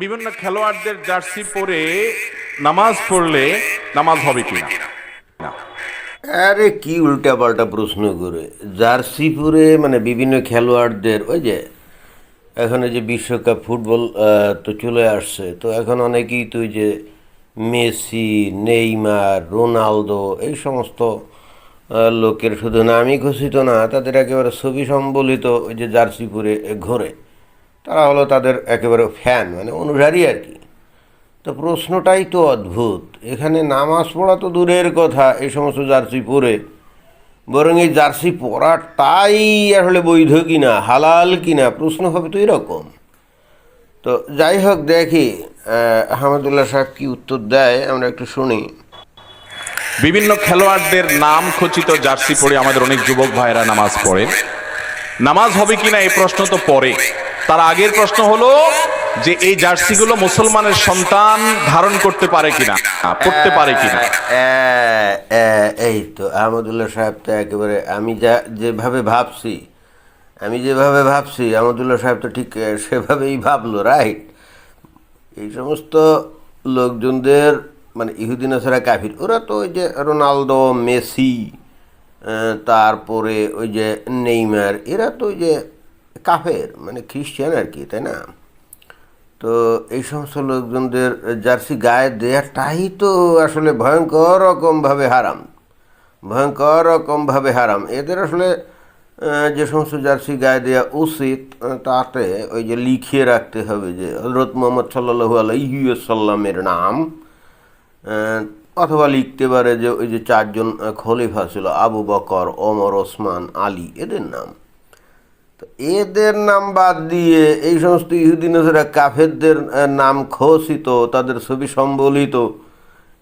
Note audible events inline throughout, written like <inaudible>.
বিভিন্ন খেলোয়াড়দের জার্সি পরে নামাজ পড়লে নামাজ হবে কিনা? আরে কি উল্টা পাল্টা প্রশ্ন করে। জার্সি পরে মানে বিভিন্ন খেলোয়াড়দের, ওই যে এখন যে বিশ্বকাপ ফুটবল তো চলে আসছে। তো এখন অনেকেই তো যে মেসি, নেইমার, রোনালদো, এই সমস্ত লোকের, শুধু নামই ঘোষিত না, তাদের একেবারে ছবি সম্বলিত ওই যে জার্সি পরে ঘোরে। তারা হলো তাদের একেবারে ফ্যান মানে অনুসারী আর কি। তো প্রশ্নটাই তো অদ্ভুত। এখানে নামাজ পড়া তো দূরের কথা এই সমস্ত জার্সি পরে। বরং এই জার্সি পরাটাই আসলে বৈধ কিনা হালাল কিনা প্রশ্ন হবে তো এরকম। তো যাই হোক দেখি আহ, আহমদুল্লাহ সাহেব কি উত্তর দেয় আমরা একটু শুনি। বিভিন্ন খেলোয়াড়দের নাম খচিত জার্সি পরে আমাদের অনেক যুবক ভাইরা নামাজ পড়ে। নামাজ হবে কিনা এই প্রশ্ন তো পরে তার আগের প্রশ্ন হলো যে এই জার্সিগুলো মুসলমানের সন্তান ধারণ করতে পারে কিনা, পড়তে পারে কিনা? এই তো আহমদুল্লাহ সাহেব তো একেবারে, আমি যা যেভাবে ভাবছি, আমি যেভাবে ভাবছি, আহমদুল্লাহ সাহেব তো ঠিক সেভাবেই ভাবলো, রাইট? এই সমস্ত লোকজনদের মানে ইহুদিন ছাড়া কাফির, ওরা তো ওই যে রোনালদো, মেসি তারপরে ওই যে নেইমার, এরা তো ওই যে কাফের মানে খ্রিস্টান আর কি, তাই না? তো এই সমস্ত লোকজনদের জার্সি গায়ে দেওয়াটাই তো আসলে ভয়ঙ্কর রকমভাবে হারাম। ভয়ঙ্কর রকমভাবে হারাম। এদের আসলে যে সমস্ত জার্সি গায়ে দেওয়া উচিত তাতে ওই যে লিখিয়ে রাখতে হবে যে হজরত মোহাম্মদ সাল্লাহু আলাইসাল্লামের নাম অথবা লিখতে পারে যে ওই যে চারজন খলিফা ছিল, আবু বকর, ওমর, ওসমান, আলী, এদের নাম। তো এদের নাম বাদ দিয়ে এই সমস্ত ইহুদি নজরা কাফেরদের নাম খোসিত, তাদের ছবি সম্বলিত,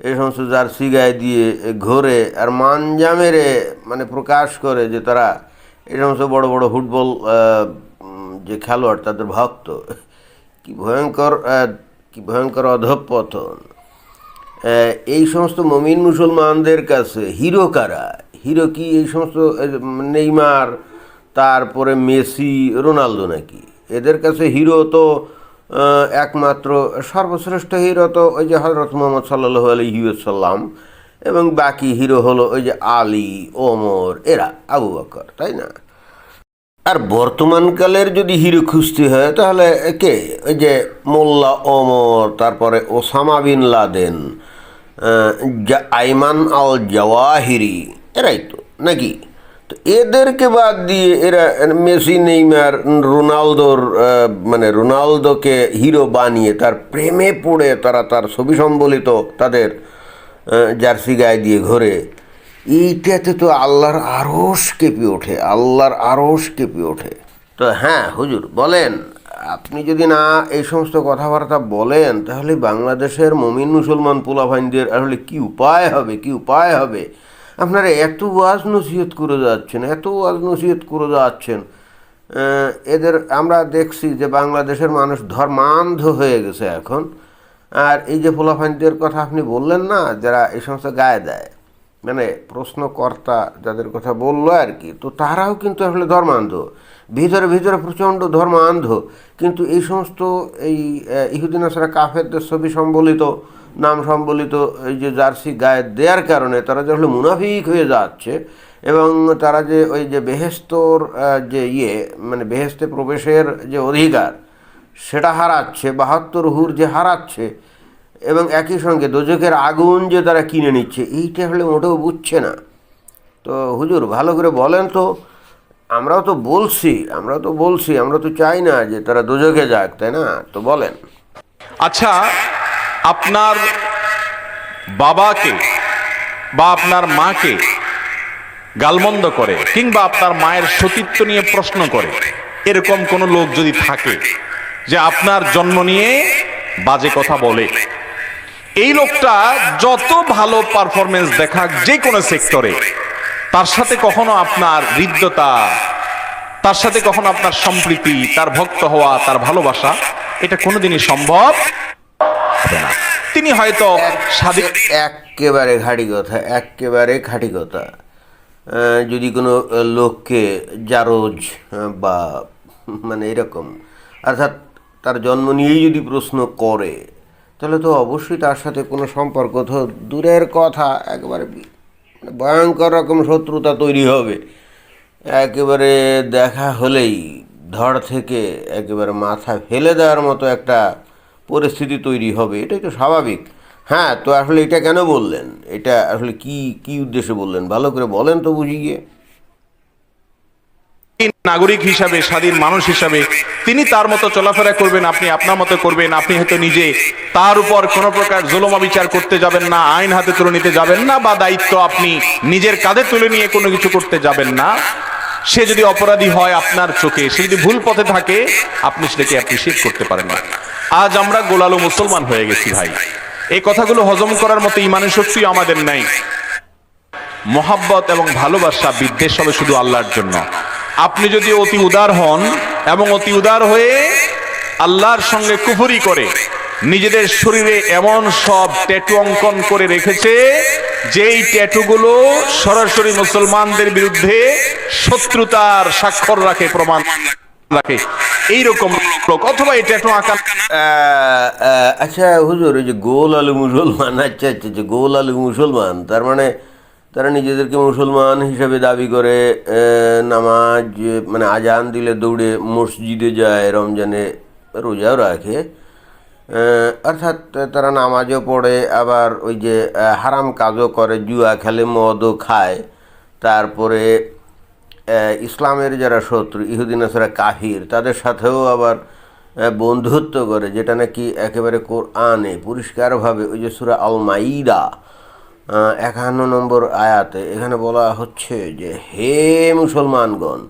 এই সমস্ত জার্সি গায়ে দিয়ে ঘোরে আর মানজা মেরে মানে প্রকাশ করে যে তারা এই সমস্ত বড় বড় ফুটবল যে খেলোয়াড় তাদের ভক্ত। কি ভয়ঙ্কর কি ভয়ঙ্কর অধঃপতন। এই সমস্ত মমিন মুসলমানদের কাছে হিরো কারা? হিরো কি এই সমস্ত নেইমার তারপরে মেসি, রোনালদো নাকি? এদের কাছে হিরো তো একমাত্র সর্বশ্রেষ্ঠ হিরো তো ওই যে হজরত মোহাম্মদ সাল্লাহ আলহিউসাল্লাম এবং বাকি হিরো হলো ওই যে আলী, ওমর, এরা, আবু বকর, তাই না? আর বর্তমানকালের যদি হিরো খুঁজতে হয়, তাহলে কে? ওই যে মোল্লা ওমর, তারপরে Osama bin Laden Ayman al Zawahiri এরাই তো, নাকি? তো এদেরকে বাদ দিয়ে এরা মেসি, নেইমার, রোনালদোর মানে রোনালদোকে হিরো বানিয়ে তার প্রেমে পড়ে তারা তার ছবি সম্বলিত তাদের জার্সি গায়ে দিয়ে ঘোরে। এইটাতে তো আল্লাহর আরস কেঁপে ওঠে, আল্লাহর আরস কেঁপে ওঠে। তো হ্যাঁ হুজুর, বলেন, আপনি যদি না এই সমস্ত কথাবার্তা বলেন, তাহলে বাংলাদেশের মমিন মুসলমান পোলাভাইনদের আসলে কি উপায় হবে, কি উপায় হবে? আপনারা এত ওয়াজ নসিহত করে যাচ্ছেন, এত ওয়াজ নসিহত করে যাচ্ছেন এদের আমরা দেখছি যে বাংলাদেশের মানুষ ধর্মান্ধ হয়ে গেছে এখন। আর এই যে পোলাফাইনদের কথা আপনি বললেন না, যারা এই সমস্ত গায়ে দেয় মানে প্রশ্নকর্তা যাদের কথা বলল আর কি, তো তারাও কিন্তু আসলে ধর্মান্ধ। ভিতরে ভিতরে প্রচণ্ড ধর্মান্ধ। কিন্তু এই সমস্ত এই ইহুদিন আসরা কাফেরদের ছবি সম্বলিত নাম সম্বলিত এই যে জার্সি গায়ে দেওয়ার কারণে তারা যে আসলে মুনাফিক হয়ে যাচ্ছে এবং তারা যে ওই যে বেহেস্তর যে ইয়ে মানে বেহেস্তে প্রবেশের যে অধিকার, সেটা হারাচ্ছে, বাহাত্তর হুর যে হারাচ্ছে এবং একই সঙ্গে দোজকের আগুন যে তারা কিনে নিচ্ছে, এইটা হলে মোটেও বুঝছে না। তো হুজুর, ভালো করে বলেন তো, আমরাও তো বলছি আমরা তো বলছি, আমরা তো চাই না যে তারা দোজকে যাক, তাই না? তো বলেন। আচ্ছা আপনার বাবাকে বা আপনার মাকে গালমন্দ করে কিংবা আপনার মায়ের সতীত্ব নিয়ে প্রশ্ন করে, এরকম কোনো লোক যদি থাকে যে আপনার জন্ম নিয়ে বাজে কথা বলে। এই লোকটা যত ভালো পারফরমেন্স দেখাক যে কোনো সেক্টরে তার সাথে কখনো আপনার হৃদ্যতা, তার সাথে কখনো আপনার সম্প্রীতি, তার ভক্ত হওয়া, তার ভালোবাসা, এটা কোনোদিনই সম্ভব তিনি হয়তো একেবারে ঘাটি কথা একেবারে খাঁটি কথা যদি কোনো লোককে জারজ বা মানে এরকম অর্থাৎ তার জন্ম নিয়েই যদি প্রশ্ন করে তাহলে তো অবশ্যই তার সাথে কোনো সম্পর্ক তো দূরের কথা। একবারে মানে ভয়ঙ্কর রকম শত্রুতা তৈরি হবে। একেবারে দেখা হলেই ধড় থেকে একেবারে মাথা ফেলে দেওয়ার মতো একটা পরিস্থিতি তৈরি হবে, এটাই তো স্বাভাবিক। হ্যাঁ তো আসলে এটা কেন বললেন? এটা আসলে কি কি উদ্দেশ্যে বললেন? ভালো করে বলেন তো বুঝি বুঝিয়ে নাগরিক হিসাবে, স্বাধীন মানুষ হিসাবে, তিনি তার মতো চলাফেরা করবেন, আপনি আপনার মতো করবেন, আপনি হয়তো নিজে তার উপর কোন প্রকার জুলমা বিচার করতে যাবেন না, আইন হাতে তুলে নিতে যাবেন না, বা দায়িত্ব আপনি নিজের কাঁধে তুলে নিয়ে কোনো কিছু করতে যাবেন না। সে যদি অপরাধী হয় আপনার চোখে, সে যদি ভুল পথে থাকে, আপনি সেটাকে অ্যাপ্রিসিয়েট করতে পারেন না। আজ আমরা গোলালো মুসলমান হয়ে গেছি ভাই। এই কথাগুলো হজম করার মতো ইমানের শক্তি আমাদের নাই। মহাব্বত এবং ভালোবাসা বিদ্বেষ হবে শুধু আল্লাহর জন্য। আপনি যদি অতি উদার হন এবং অতি উদার হয়ে আল্লাহর সঙ্গে কুফরি করে নিজেদের শরীরে এমন সব ট্যাটু অঙ্কন করে রেখেছে, যেই ট্যাটুগুলো সরাসরি মুসলমানদের বিরুদ্ধে শত্রুতার স্বাক্ষর রাখে প্রমাণ রাখে এইরকম লোক, অথবা এই ট্যাটু আঁকা আচ্ছা হুজুর, ওই যে গোল আলু মুসলমান আচ্ছা আচ্ছা আচ্ছা গোল আলু মুসলমান, তার মানে তারা নিজেদেরকে মুসলমান হিসেবে দাবি করে নামাজ মানে আজান দিলে দৌড়ে মসজিদে যায়, রমজানে রোজাও রাখে অর্থাৎ তারা নামাজও পড়ে, আবার ওই যে হারাম কাজও করে, জুয়া খেলে মদও খায়, তারপরে ইসলামের যারা শত্রু ইহুদিন আসরা কাহির তাদের সাথেও আবার বন্ধুত্ব করে, যেটা নাকি একেবারে কোরআনে পরিষ্কারভাবে ওই যে সুরা আল মাইদা একান্ন নম্বর আয়াতে এখানে বলা হচ্ছে যে, হে মুসলমানগণ,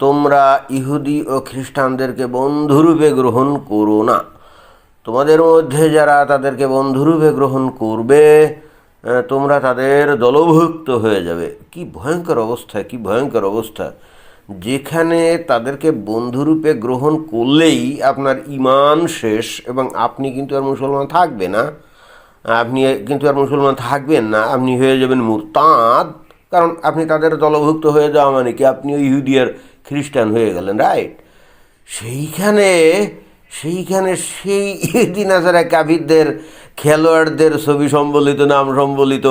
তোমরা ইহুদি ও খ্রিস্টানদেরকে বন্ধুরূপে গ্রহণ করো না। তোমাদের মধ্যে যারা তাদেরকে বন্ধুরূপে গ্রহণ করবে তোমরা তাদের দলভুক্ত হয়ে যাবে। কি ভয়ঙ্কর অবস্থা, কি ভয়ঙ্কর অবস্থা। যেখানে তাদেরকে বন্ধুরূপে গ্রহণ করলেই আপনার ইমান শেষ এবং আপনি কিন্তু আর মুসলমান থাকবে না। আপনি কিন্তু আর মুসলমান থাকবেন না, আপনি হয়ে যাবেন মুরতাদ। কারণ আপনি তাদের দলভুক্ত হয়ে যাওয়া মানে কি? আপনি ওই ইহুদিয়ার খ্রিস্টান হয়ে গেলেন রাইট সেইখানে সেইখানে সেই ইহুদিন আসারা কাবিরদের খেলোয়াড়দের ছবি সম্বলিত, নাম সম্বলিত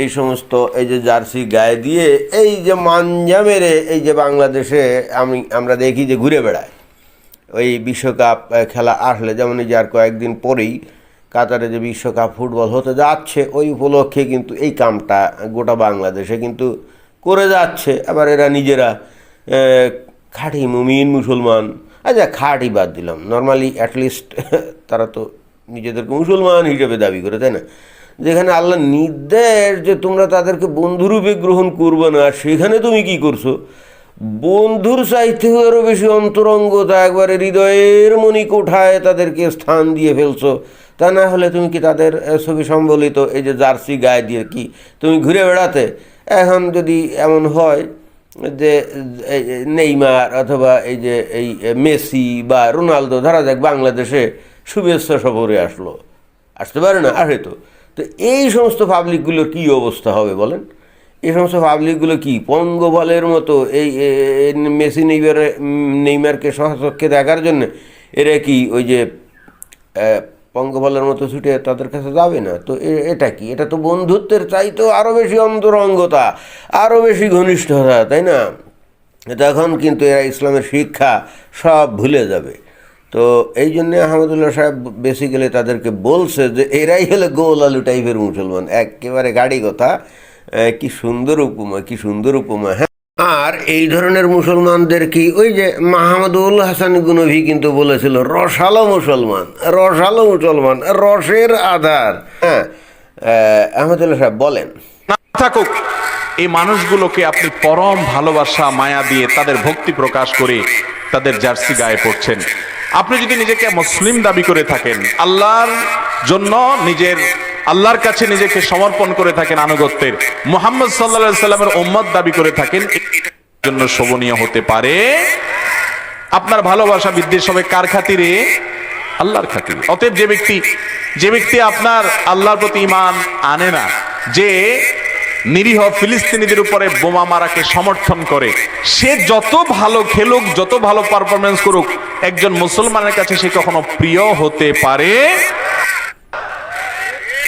এই সমস্ত এই যে জার্সি গায়ে দিয়ে এই যে মাঞ্জা মেরে এই যে বাংলাদেশে আমি, আমরা দেখি যে ঘুরে বেড়ায়। ওই বিশ্বকাপ খেলা আসলে যেমন এই যে আর কয়েকদিন পরেই কাতারে যে বিশ্বকাপ ফুটবল হতে যাচ্ছে, ওই উপলক্ষে কিন্তু এই কামটা গোটা বাংলাদেশে কিন্তু করে যাচ্ছে। আবার এরা নিজেরা খাঁটি মুমিন মুসলমান। আচ্ছা খাঁটি বাদ দিলাম। নর্মালি অ্যাটলিস্ট <laughs> তারা তো নিজেদেরকে মুসলমান হিসেবে দাবি করে, তাই না? যেখানে আল্লাহ নির্দেশ যে তোমরা তাদেরকে বন্ধুরূপে গ্রহণ করবে না, সেখানে তুমি কি করছ? বন্ধুর চাইতেও আরও বেশি অন্তরঙ্গতা একবারে হৃদয়ের মণি কোঠায় তাদেরকে স্থান দিয়ে ফেলছো। তা না হলে তুমি কি তাদের ছবি সম্বলিত, এই যে জার্সি গায়ে দিয়ে কি তুমি ঘুরে বেড়াতে? এখন যদি এমন হয় যে নেইমার অথবা এই যে, এই মেসি বা রোনালদো, ধরা যাক বাংলাদেশে শুভেচ্ছা সফরে আসলো। আসতে পারে না? আসে তো। তো এই সমস্ত পাবলিকগুলোর কী অবস্থা হবে বলেন? এই সমস্ত পাবলিকগুলো কি পঙ্গবলের মতো এই মেসি নেইমার, নেইমারকে সহচক্ষে দেখার জন্য এরা কি ওই যে পঙ্গবলের মতো ছুটে তাদের কাছে যাবে না? তো এটা কি? এটা তো বন্ধুত্বের চাইতেও আরও বেশি অন্তরঙ্গতা আরও বেশি ঘনিষ্ঠতা, তাই না? তখন কিন্তু এরা ইসলামের শিক্ষা সব ভুলে যাবে। তো এই জন্য আহমদুল্লাহ সাহেব বেসিক্যালি তাদেরকে বলছে যে, এরাই হলো গোল আলু টাইপের মুসলমান। একেবারে গাড়ি কথা। কি সুন্দর উপমা, কি সুন্দর উপমা হ্যাঁ। আর এই ধরনের মুসলমানদের কি, ওই যে মাহমুদুল হাসান গুনভি কিন্তু বলেছিল, রসালো মুসলমান রসালো মুসলমান, রসের আধার। হ্যাঁ আহমদুল্লাহ সাহেব বলেন। থাকুক, এই মানুষগুলোকে আপনি পরম ভালোবাসা, মায়া দিয়ে তাদের ভক্তি প্রকাশ করে তাদের জার্সি গায়ে পড়ছেন। আপনি যদি নিজেকে মুসলিম দাবি করে থাকেন, আল্লাহর জন্য নিজের, আল্লাহর কাছে নিজেকে সমর্পণ করে থাকেন আনুগত্যের, মোহাম্মদ সাল্লা সাল্লামের উম্মত দাবি করে থাকেন জন্য শোভনীয় হতে পারে। আপনার ভালোবাসা বিদ্বেষ হবে কার খাতিরে? আল্লাহর খাতিরে। অতএব যে ব্যক্তি যে ব্যক্তি আপনার আল্লাহর প্রতি ইমান আনে না, যে নিরীহ ফিলিস্তিনিদের উপরে বোমা মারাকে সমর্থন করে, সে যত ভালো খেলুক, যত ভালো পারফরমেন্স করুক একজন মুসলমানের কাছে সে কখনো প্রিয় হতে পারে?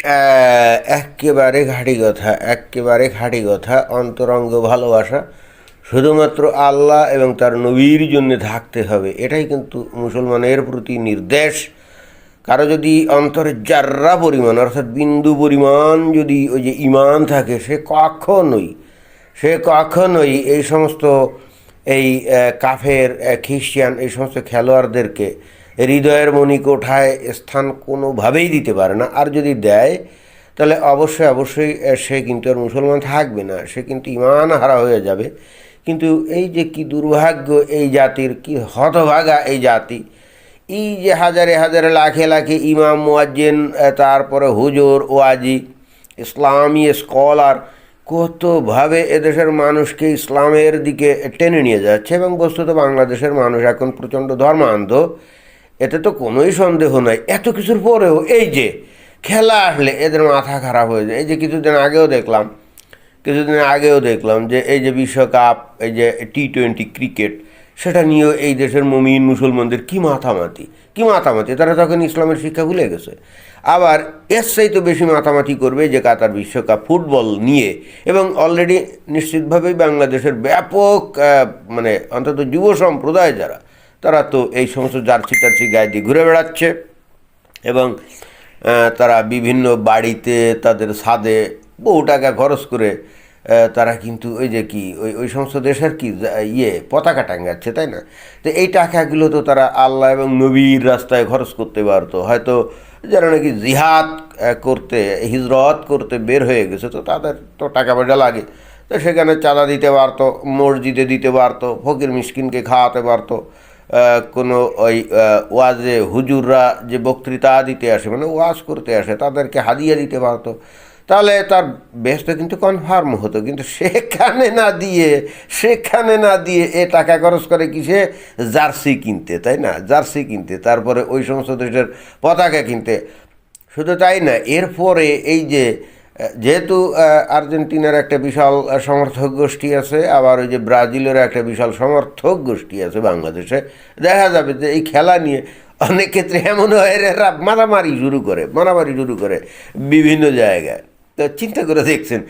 আহ, এক্কেবারে ঘাঁটি কথা এক্কেবারে ঘাঁটি কথা অন্তরঙ্গ ভালোবাসা শুধুমাত্র আল্লাহ এবং তার নবীর জন্য থাকতে হবে। এটাই কিন্তু মুসলমানের প্রতি নির্দেশ। কারও যদি অন্তরে যার্রা পরিমাণ অর্থাৎ বিন্দু পরিমাণ যদি ওই যে ইমান থাকে সে কখনোই সে কখনোই এই সমস্ত এই কাফের আহ, খ্রিস্টান এই সমস্ত খেলোয়াড়দেরকে হৃদয়ের মণিকোঠায় স্থান কোনোভাবেই দিতে পারে না। আর যদি দেয় তাহলে অবশ্যই অবশ্যই সে কিন্তু আর মুসলমান থাকবে না। সে কিন্তু ইমান হারা হয়ে যাবে। কিন্তু এই যে কি দুর্ভাগ্য এই জাতির কি হতভাগা এই জাতি। এই যে হাজারে হাজারে লাখে লাখে ইমাম মুয়াজ্জিন আহ, তারপরে হুজুর ওয়াজি ইসলামী স্কলার কতভাবে এদেশের মানুষকে ইসলামের দিকে টেনে নিয়ে যাচ্ছে এবং বস্তুত বাংলাদেশের মানুষ এখন প্রচণ্ড ধর্মান্ধ, এতে তো কোনোই সন্দেহ নাই। এত কিছুর পরেও এই যে খেলা আসলে এদের মাথা খারাপ হয়ে যায়। এই যে কিছুদিন আগেও দেখলাম, কিছুদিন আগেও দেখলাম যে এই যে বিশ্বকাপ, এই যে টি টোয়েন্টি ক্রিকেট সেটা নিয়েও এই দেশের মমিন মুসলমানদের কি মাথামাতি কি মাথামাতি তারা তখন ইসলামের শিক্ষা ভুলে গেছে। আবার এর চাইতে বেশি মাথামাতি করবে যে কাতার বিশ্বকাপ ফুটবল নিয়ে এবং অলরেডি নিশ্চিতভাবেই বাংলাদেশের ব্যাপক মানে অন্তত যুব সম্প্রদায় যারা, তারা তো এই সমস্ত জার্সি টার্সি গায়ে দিয়ে ঘুরে বেড়াচ্ছে এবং তারা বিভিন্ন বাড়িতে তাদের ছাদে বহু টাকা খরচ করে তারা কিন্তু ওই যে কি, ওই ওই সমস্ত দেশের কি ইয়ে পতাকা টাঙ্গাচ্ছে, তাই না? তো এই টাকাগুলো তো তারা আল্লাহ এবং নবীর রাস্তায় খরচ করতে পারতো। হয়তো যারা নাকি জিহাদ করতে, হিজরত করতে বের হয়ে গেছে, তো তাদের তো টাকা পয়সা লাগে। তো সেখানে চাঁদা দিতে পারতো, মসজিদে দিতে পারতো, ফকির মিসকিনকে খাওয়াতে পারতো। কোনো ওই ওয়াজে হুজুররা যে বক্তৃতা দিতে আসে মানে ওয়াজ করতে আসে, তাদেরকে হাদিয়া দিতে পারতো। তাহলে তার বেসটা কিন্তু কনফার্ম হতো, কিন্তু সেখানে না দিয়ে, সেখানে না দিয়ে এ টাকা খরচ করে কিসে জার্সি কিনতে, তাই না? জার্সি কিনতে, তারপরে ওই সমস্ত দেশের পতাকা কিনতে। শুধু তাই না, এরপরে এই যে, যেহেতু আর্জেন্টিনার একটা বিশাল সমর্থক গোষ্ঠী আছে, আবার ওই যে ব্রাজিলের একটা বিশাল সমর্থক গোষ্ঠী আছে বাংলাদেশে, দেখা যাবে যে এই খেলা নিয়ে অনেক ক্ষেত্রে এমন হয় মারামারি শুরু করে, মারামারি শুরু করে বিভিন্ন জায়গায়। তো চিন্তা করে দেখছেন,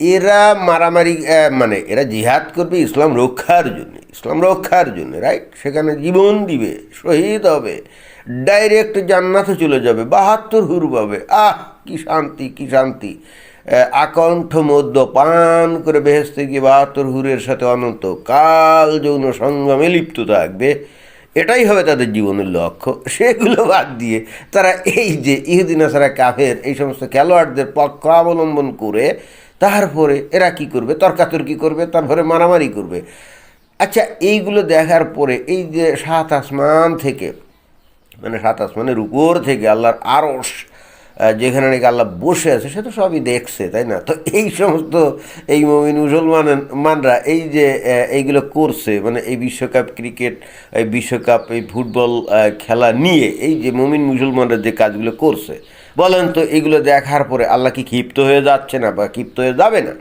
এরা মারামারি মানে এরা জিহাদ করবে ইসলাম রক্ষার জন্য, ইসলাম রক্ষার জন্য রাইট সেখানে জীবন দিবে, শহীদ হবে ডাইরেক্ট জান্নাতে চলে যাবে, বাহাত্তর হুর পাবে। আহ, কি শান্তি কি শান্তি। আকণ্ঠ মধ্য পান করে বেহেস্তে গিয়ে বাহাত্তর হুরের সাথে অনন্ত কাল যৌন সংগ্রামে লিপ্ত থাকবে। এটাই হবে তাদের জীবনের লক্ষ্য। সেগুলো বাদ দিয়ে তারা এই যে ইহুদিন আসারা কাফের এই সমস্ত খেলোয়াড়দের পক্ষ অবলম্বন করে তারপরে এরা কি করবে? তর্কাতর্কি করবে তারপরে মারামারি করবে। আচ্ছা এইগুলো দেখার পরে এই যে সাত আসমান থেকে মানে সাত আসমানের উপর থেকে আল্লাহর আহ, যেখানে নাকি আল্লাহ বসে আছে, সে তো সবই দেখছে, তাই না? তো এই সমস্ত এই মমিন মুসলমান মানরা এই যে এইগুলো করছে মানে এই বিশ্বকাপ ক্রিকেট, এই বিশ্বকাপ, এই ফুটবল খেলা নিয়ে এই যে মমিন মুসলমানরা যে কাজগুলো করছে, বলেন তো এগুলো দেখার পরে আল্লাহ কি ক্ষিপ্ত হয়ে যাচ্ছে না বা ক্ষিপ্ত হয়ে যাবে না?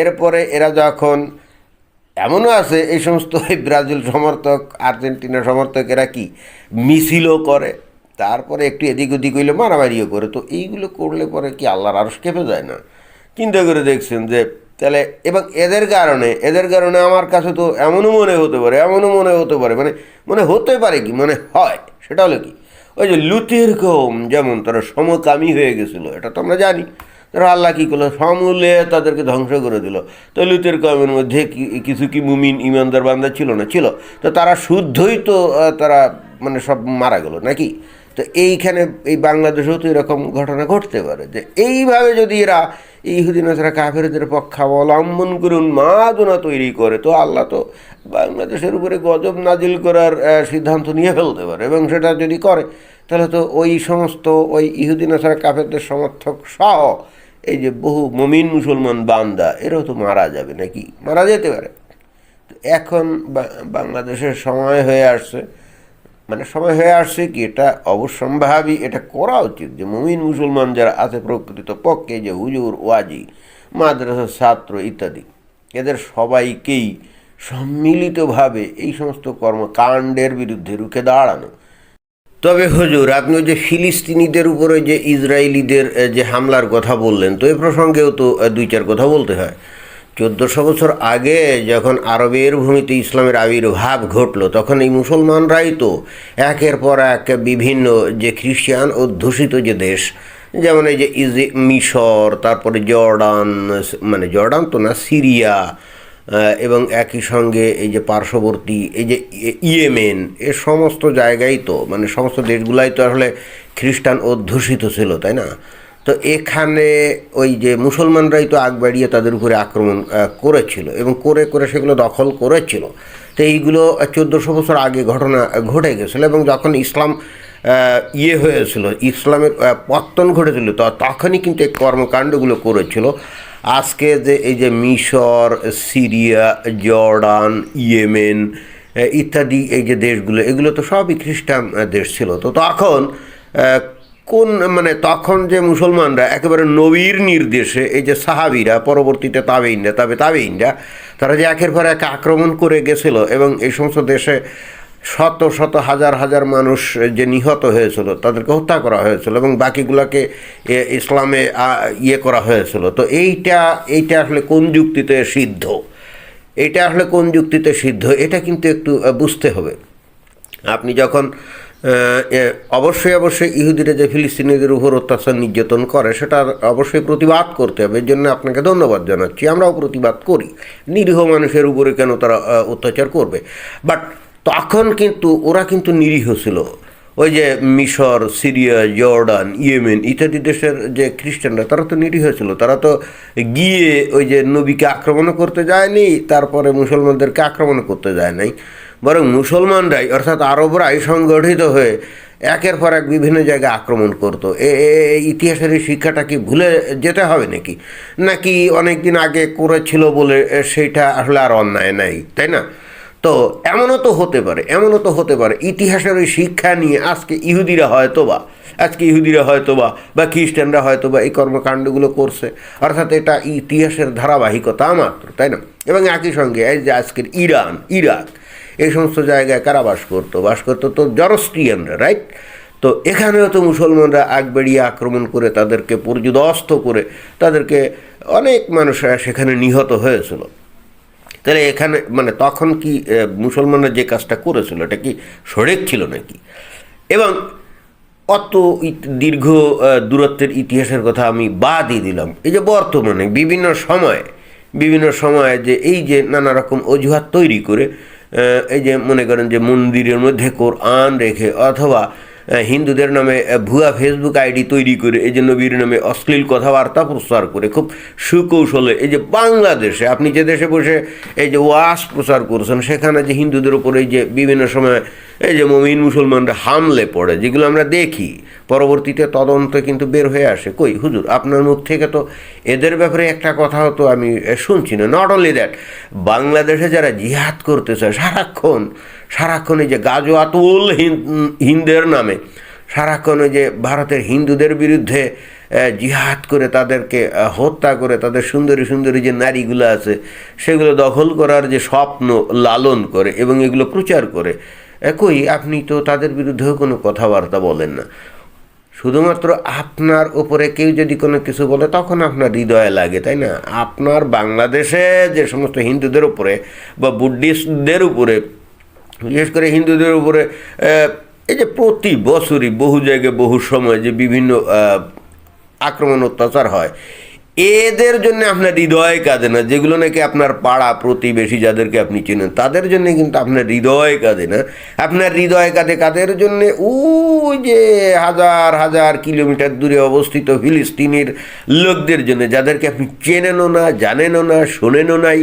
এরপরে এরা যখন, এমনও আছে এই সমস্ত ব্রাজিল সমর্থক, আর্জেন্টিনা সমর্থক এরা কি মিছিলও করে তারপরে একটু এদিক ওদিক হইলে মারামারিও করে। তো এইগুলো করলে পরে কি আল্লাহর আরস কেঁপে যায় না? চিন্তা করে দেখছেন যে, তাহলে এবং এদের কারণে এদের কারণে আমার কাছে তো এমনও মনে হতে পারে, এমনও মনে হতে পারে মানে মনে হতে পারে কি? মনে হয়। সেটা হলো কি? ওই যে লুতের কম, যেমন তারা সমকামী হয়ে গেছিল, এটা তো আমরা জানি। তারা আল্লাহ কী করল? সমূলে তাদেরকে ধ্বংস করে দিল। তো লুতের কমের মধ্যে কিছু কি মুমিন, ইমানদার বান্দা ছিল না? ছিল। তো তারা শুদ্ধই তো তারা মানে সব মারা গেল, নাকি? তো এইখানে এই বাংলাদেশেও তো এরকম ঘটনা ঘটতে পারে যে এইভাবে যদি এরা এই ইহুদিনাসরা কাফেরদের পক্ষাবলম্বন করে উন্মাদনা তৈরি করে, তো আল্লাহ তো বাংলাদেশের উপরে গজব নাজিল করার সিদ্ধান্ত নিয়ে ফেলতে পারে এবং সেটা যদি করে, তাহলে তো ওই সমস্ত ওই ইহুদিনাসরা কাফেরদের সমর্থক সহ এই যে বহু মমিন মুসলমান বান্দা, এরাও তো মারা যাবে নাকি? মারা যেতে পারে। এখন বাংলাদেশের সময় হয়ে আসছে। মানে সময় হয়ে আসছে কি, এটা অবশ্যম্ভাবী এটা করা উচিত যে মুমিন মুসলমান যারা আছে প্রকৃত পক্ষে যে হুজুর, ওয়াজি মাদ্রাসার ছাত্র ইত্যাদি, এদের সবাইকেই সম্মিলিতভাবে এই সমস্ত কর্মকাণ্ডের বিরুদ্ধে রুখে দাঁড়ানো। তবে হুজুর, আপনি যে ফিলিস্তিনিদের উপরে যে ইসরায়েলিদের যে হামলার কথা বললেন, তো এই প্রসঙ্গেও তো দুই চার কথা বলতে হয়। চোদ্দোশো বছর আগে যখন আরবের ভূমিতে ইসলামের আবির্ভাব ঘটলো, তখন এই মুসলমানরাই তো একের পর এক বিভিন্ন যে খ্রিস্টান অধ্যুষিত যে দেশ, যেমন এই যে ইজি, মিশর, তারপরে জর্ডান মানে জর্ডান তো না, সিরিয়া এবং একই সঙ্গে এই যে পার্শ্ববর্তী এই যে ইয়েমেন, এ সমস্ত জায়গায় তো মানে সমস্ত দেশগুলাই তো আসলে খ্রিস্টান অধ্যুষিত ছিল, তাই না? তো এখানে ওই যে মুসলমানরাই তো আগ বাড়িয়ে তাদের উপরে আক্রমণ করেছিল এবং করে করে সেগুলো দখল করেছিল। তো এইগুলো চোদ্দোশো বছর আগে ঘটনা ঘটে গেছিল এবং যখন ইসলাম ইয়ে হয়েছিল, ইসলামের পত্তন ঘটেছিল, তো, তখনই কিন্তু এই কর্মকাণ্ডগুলো করেছিল। আজকে যে এই যে মিশর, সিরিয়া, জর্ডান, ইয়েমেন ইত্যাদি এই যে দেশগুলো, এগুলো তো সবই খ্রিস্টান দেশ ছিল। তো তখন কোন মানে তখন যে মুসলমানরা একেবারে নবীর নির্দেশে, এই যে সাহাবিরা, পরবর্তীতে তাবেইনরা তবে তাবেইনরা তারা যে একের পর এক আক্রমণ করে গেছিল এবং এই সমস্ত দেশে শত শত, হাজার হাজার মানুষ যে নিহত হয়েছিল, তাদেরকে হত্যা করা হয়েছিল এবং বাকিগুলোকে ইসলামে ইয়ে করা হয়েছিল। তো এইটা এইটা আসলে কোন যুক্তিতে সিদ্ধ? এটা আসলে কোন যুক্তিতে সিদ্ধ? এটা কিন্তু একটু বুঝতে হবে। আপনি যখন অবশ্যই অবশ্যই ইহুদিরা যে ফিলিস্তিনিদের উপর অত্যাচার নির্যাতন করে সেটা অবশ্যই প্রতিবাদ করতে হবে। এর জন্য আপনাকে ধন্যবাদ জানাচ্ছি। আমরাও প্রতিবাদ করি। নিরীহ মানুষের উপরে কেন তারা অত্যাচার করবে? বাট তখন কিন্তু ওরা কিন্তু নিরীহ ছিল। ওই যে মিশর, সিরিয়া, জর্ডান, ইয়েমেন ইত্যাদি দেশের যে খ্রিস্টানরা, তারা তো নিরীহ ছিল। তারা তো গিয়ে ওই যে নবীকে আক্রমণ করতে যায়নি, তারপরে মুসলমানদেরকে আক্রমণ করতে যায় নাই। বরং মুসলমানরাই অর্থাৎ আরবরাই সংগঠিত হয়ে একের পর এক বিভিন্ন জায়গায় আক্রমণ করতো। ইতিহাসের এই শিক্ষাটা কি ভুলে যেতে হবে নাকি? নাকি অনেক দিন আগে করেছিল বলে সেইটা আসলে আর অন্যায় নাই, তাই না? তো এমনও তো হতে পারে, এমনও তো হতে পারে। ইতিহাসের ওই শিক্ষা নিয়ে আজকে ইহুদিরা হয়তো বা আজকে ইহুদিরা হয়তো বা বা খ্রিস্টানরা হয়তো বা এই কর্মকাণ্ডগুলো করছে। অর্থাৎ এটা ইতিহাসের ধারাবাহিকতা মাত্র, তাই না? এবং একই সঙ্গে এই যে আজকের ইরান, ইরাক এই সমস্ত জায়গায় কারা বাস করতো? বাস করতো তো জরস্ট্রিয়ানরা রাইট তো এখানেও তো মুসলমানরা আগ বেরিয়ে আক্রমণ করে তাদেরকে পর্যদস্ত করে তাদেরকে অনেক মানুষ সেখানে নিহত হয়েছিল। তাহলে এখানে মানে তখন কি মুসলমানরা যে কাজটা করেছিল, এটা কি সরেক ছিল নাকি? এবং অত দীর্ঘ দূরত্বের ইতিহাসের কথা আমি বাদই দিলাম। এই যে বর্তমানে বিভিন্ন সময়, বিভিন্ন সময়ে যে এই যে নানা রকম অজুহাত তৈরি করে এই যে মনে করেন যে মন্দিরের মধ্যে কোরআন রেখে অথবা হিন্দুদের নামে ভুয়া ফেসবুক আইডি তৈরি করে, এই যে নবীর নামে অশ্লীল কথাবার্তা প্রচার করে, খুব সুকৌশলে, এই যে বাংলাদেশে, আপনি যে দেশে বসে এই যে ওয়াস প্রচার করছেন, সেখানে যে হিন্দুদের উপর এই যে বিভিন্ন সময় এই যে মমিন মুসলমানরা হামলে পড়ে, যেগুলো আমরা দেখি, পরবর্তীতে তদন্ত কিন্তু বের হয়ে আসে। কই, হুজুর, আপনার মুখ থেকে তো এদের ব্যাপারে একটা কথাও তো আমি শুনছি না। নট অনলি দ্যাট বাংলাদেশে যারা জিহাদ করতে চায় সারাক্ষণ সারাক্ষণ এই যে গাজোয়াতুল হিন- হিন্দের নামে, সারাক্ষণ যে ভারতের হিন্দুদের বিরুদ্ধে জিহাদ করে তাদেরকে হত্যা করে তাদের সুন্দরী সুন্দরী যে নারীগুলো আছে, সেগুলো দখল করার যে স্বপ্ন লালন করে এবং এগুলো প্রচার করে আহ, কই আপনি তো তাদের বিরুদ্ধেও কোনো কথাবার্তা বলেন না। শুধুমাত্র আপনার উপরে কেউ যদি কোনো কিছু বলে তখন আপনার হৃদয়ে লাগে তাই না? আপনার বাংলাদেশে যে সমস্ত হিন্দুদের উপরে বা বুদ্ধিস্টদের উপরে বিশেষ করে হিন্দুদের উপরে এই যে প্রতি বছরই বহু জায়গায় বহু সময় যে বিভিন্ন আক্রমণ অত্যাচার হয় এদের জন্য আপনার হৃদয় কাঁদে না। যেগুলো নাকি আপনার পাড়া প্রতিবেশী যাদেরকে আপনি চেনেন, তাদের জন্য কিন্তু আপনার হৃদয় কাঁদে না। আপনার হৃদয় কাঁদে কাদের জন্য? ওই যে হাজার হাজার কিলোমিটার দূরে অবস্থিত ফিলিস্তিনের লোকদের জন্য, যাদেরকে আপনি চেনেনও না, জানেনও না, শোনেনও নাই।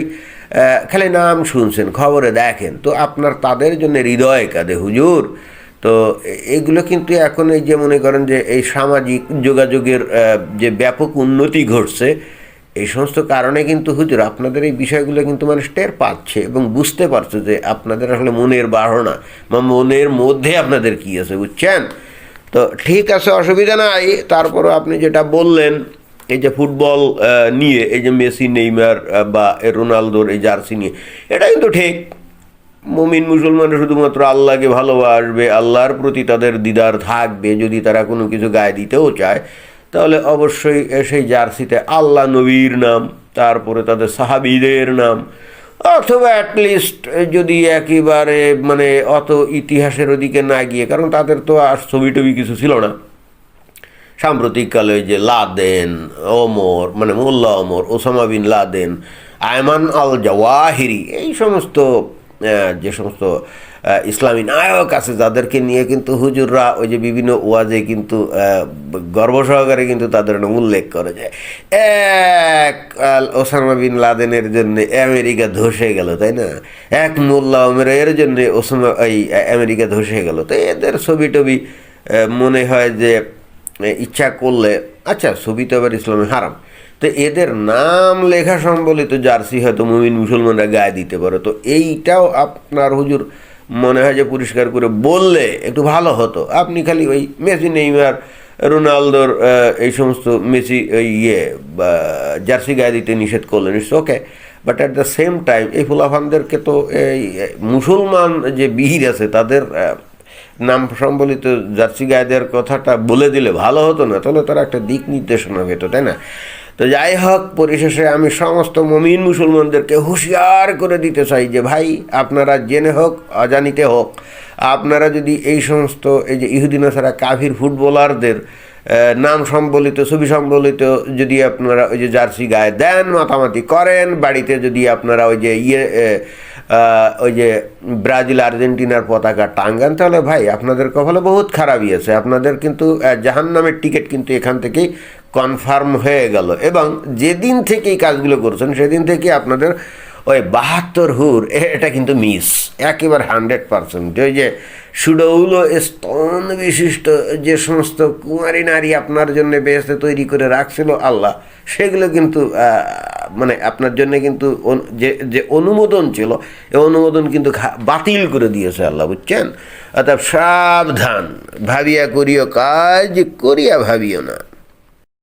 খালি নাম শুনছেন, খবরে দেখেন। তো আপনার তাদের জন্য হৃদয় কাঁদে, হুজুর। তো এগুলো কিন্তু এখন এই যে মনে করেন যে এই সামাজিক যোগাযোগের যে ব্যাপক উন্নতি ঘটছে, এই সমস্ত কারণে কিন্তু হুজুর আপনাদের এই বিষয়গুলো কিন্তু মানুষ টের পাচ্ছে এবং বুঝতে পারছে যে আপনাদের আসলে মনের বাড়না বা মনের মধ্যে আপনাদের কী আছে, বুঝছেন? তো ঠিক আছে, অসুবিধা নাই। তারপরও আপনি যেটা বললেন, এই যে ফুটবল নিয়ে, এই যে মেসি, নেইমার বা রোনালদোর এই জার্সি নিয়ে, এটা কিন্তু ঠিক। মুমিন মুসলমানের শুধুমাত্র আল্লাহকে ভালোবাসবে, আল্লাহর প্রতি তাদের দিদার থাকবে, যদি তারা কোনো কিছু গায়ে দিতেও চায়, তাহলে অবশ্যই সেই জার্সিতে আল্লাহ নবীর নাম, তারপরে তাদের সাহাবিদের নাম, অথবা অ্যাটলিস্ট যদি একেবারে মানে অত ইতিহাসের ওদিকে না গিয়ে, কারণ তাদের তো আর ছবি টবি কিছু ছিল না। সাম্প্রতিককালে যে লাদেন, ওমর মানে Mullah Omar, Osama bin Laden, Ayman al Zawahiri এই সমস্ত যে সমস্ত ইসলামী নায়ক আছে, যাদেরকে নিয়ে কিন্তু হুজুররা ওই যে বিভিন্ন ওয়াজে কিন্তু গর্ব সহকারে কিন্তু তাদের উল্লেখ করে যায়। এক ওসামা বিন লাদেনের জন্য আমেরিকা ধসে গেল, তাই না? এক মোল্লা ওমরের জন্য ওসামা, এই আমেরিকা ধসে গেল। তো এদের ছবি টবি মনে হয় যে ইচ্ছা করলে আচ্ছা ছবি তো আবার ইসলামে হারাম। তো এদের নাম লেখা সম্বলিত জার্সি হয়তো মুমিন মুসলমানরা গায়ে দিতে পারে। তো এইটাও আপনার হুজুর মনে হয় যে পরিষ্কার করে বললে একটু ভালো হতো। আপনি খালি ওই মেসি, নেইমার, রোনালদোর এই সমস্ত মেসি ইয়ে জার্সি গায়ে দিতে নিষেধ করলেন। It's okay but at the same time এই ফুলাফানদেরকে তো এই মুসলমান যে বিহির আছে, তাদের নাম সম্বলিত জার্সি গায়েদের কথাটা বলে দিলে ভালো হতো না। তাহলে তারা একটা দিক নির্দেশনা পেত, তাই না? তো যাই হোক, পরিশেষে আমি সমস্ত মমিন মুসলমানদেরকে হুঁশিয়ার করে দিতে চাই যে, ভাই, আপনারা জেনে হোক, অজানিতে হোক, আপনারা যদি এই সমস্ত এই যে ইহুদিনা ছাড়া কাফির ফুটবলারদের নাম সম্বলিত, ছবি সম্বলিত যদি আপনারা ওই যে জার্সি গায়ে দেন, মাতামাতি করেন, বাড়িতে যদি আপনারা ওই যে ইয়ে ওই যে ব্রাজিল আর্জেন্টিনার পতাকা টাঙ্গান, তাহলে ভাই, আপনাদের কপালে বহুত খারাপই আছে। আপনাদের কিন্তু জাহান নামের টিকিট কিন্তু এখান থেকেই কনফার্ম হয়ে গেল। এবং যেদিন থেকে এই কাজগুলো করছেন, সেদিন থেকে আপনাদের ওই বাহাত্তর হুর এটা কিন্তু মিস। একেবারে হান্ড্রেড পারসেন্ট। ওই যে সুডৌল স্তন বিশিষ্ট যে সমস্ত কুমারী নারী আপনার জন্য বেহেস্তে তৈরি করে রাখছিল আল্লাহ, সেগুলো কিন্তু মানে আপনার জন্য কিন্তু যে যে অনুমোদন ছিল এই অনুমোদন কিন্তু বাতিল করে দিয়েছে আল্লাহ, বুঝছেন? অর্থাৎ সাবধান, ভাবিয়া করিও কাজ, করিয়া ভাবিও না।